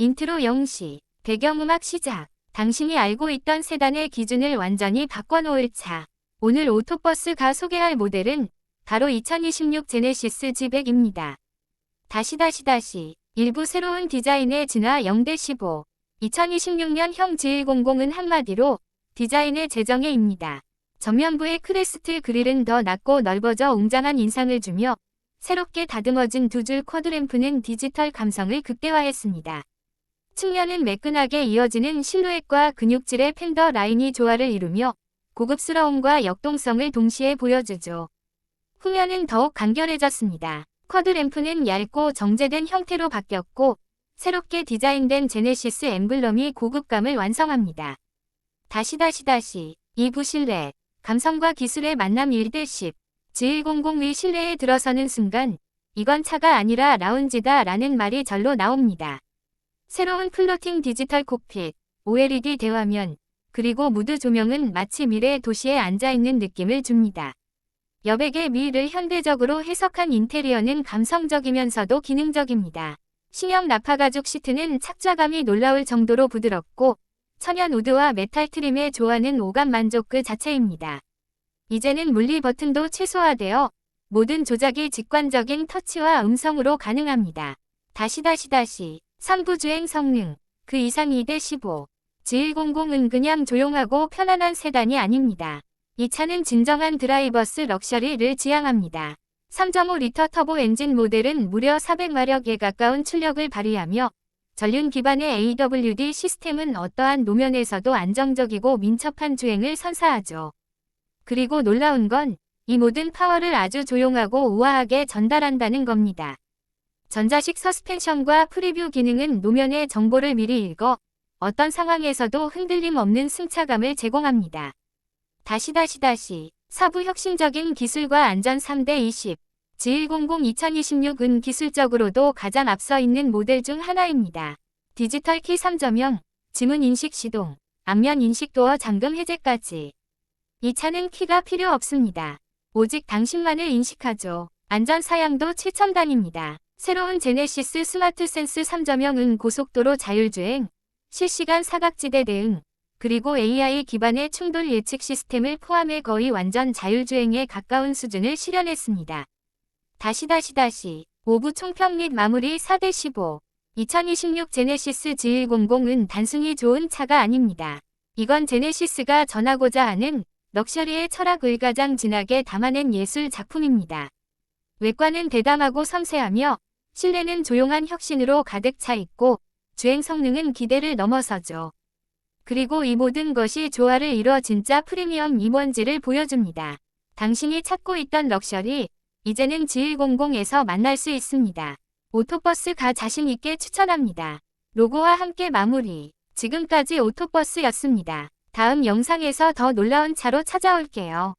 인트로 영시, 배경음악 시작. 당신이 알고 있던 세단의 기준을 완전히 바꿔놓을 차. 오늘 오토버스가 소개할 모델은 바로 2026 제네시스 G100입니다. 다시 다시 다시 일부 새로운 디자인의 진화 0대 15. 2026년 형 G100은 한마디로 디자인의 재정예입니다. 전면부의 크레스트 그릴은 더 낮고 넓어져 웅장한 인상을 주며 새롭게 다듬어진 두 줄 쿼드램프는 디지털 감성을 극대화했습니다. 측면은 매끈하게 이어지는 실루엣과 근육질의 팬더 라인이 조화를 이루며 고급스러움과 역동성을 동시에 보여주죠. 후면은 더욱 간결해졌습니다. 쿼드램프는 얇고 정제된 형태로 바뀌었고 새롭게 디자인된 제네시스 엠블럼이 고급감을 완성합니다. 다시 다시 다시 이부 실내 감성과 기술의 만남 1대 10 G100의 실내에 들어서는 순간 이건 차가 아니라 라운지다 라는 말이 절로 나옵니다. 새로운 플로팅 디지털 콕핏, OLED 대화면, 그리고 무드 조명은 마치 미래의 도시에 앉아있는 느낌을 줍니다. 여백의 미를 현대적으로 해석한 인테리어는 감성적이면서도 기능적입니다. 신형 나파 가죽 시트는 착좌감이 놀라울 정도로 부드럽고 천연 우드와 메탈 트림의 조화는 오감 만족 그 자체입니다. 이제는 물리 버튼도 최소화되어 모든 조작이 직관적인 터치와 음성으로 가능합니다. 다시 다시 다시 3부 주행 성능 그 이상 2대 15 G100 은 그냥 조용하고 편안한 세단이 아닙니다. 이 차는 진정한 드라이버스 럭셔리를 지향합니다. 3.5리터 터보 엔진 모델은 무려 400마력에 가까운 출력을 발휘하며 전륜 기반의 AWD 시스템은 어떠한 노면에서도 안정적이고 민첩한 주행을 선사하죠. 그리고 놀라운 건 이 모든 파워를 아주 조용하고 우아하게 전달한다는 겁니다. 전자식 서스펜션과 프리뷰 기능은 노면의 정보를 미리 읽어 어떤 상황에서도 흔들림 없는 승차감을 제공합니다. 다시 다시 다시 사부 혁신적인 기술과 안전 3대 20 G100 2026은 기술적으로도 가장 앞서 있는 모델 중 하나입니다. 디지털 키 3.0, 지문 인식 시동, 앞면 인식 도어 잠금 해제까지. 이 차는 키가 필요 없습니다. 오직 당신만을 인식하죠. 안전 사양도 최첨단입니다. 새로운 제네시스 스마트 센스 3.0은 고속도로 자율주행, 실시간 사각지대 대응, 그리고 AI 기반의 충돌 예측 시스템을 포함해 거의 완전 자율주행에 가까운 수준을 실현했습니다. 다시 다시 다시 5부 총평 및 마무리 4대 15 2026 제네시스 G100은 단순히 좋은 차가 아닙니다. 이건 제네시스가 전하고자 하는 럭셔리의 철학을 가장 진하게 담아낸 예술 작품입니다. 외관은 대담하고 섬세하며 실내는 조용한 혁신으로 가득 차 있고 주행 성능은 기대를 넘어서죠. 그리고 이 모든 것이 조화를 이뤄 진짜 프리미엄 임원지를 보여줍니다. 당신이 찾고 있던 럭셔리, 이제는 G100에서 만날 수 있습니다. 오토버스가 자신있게 추천합니다. 로고와 함께 마무리. 지금까지 오토버스였습니다. 다음 영상에서 더 놀라운 차로 찾아올게요.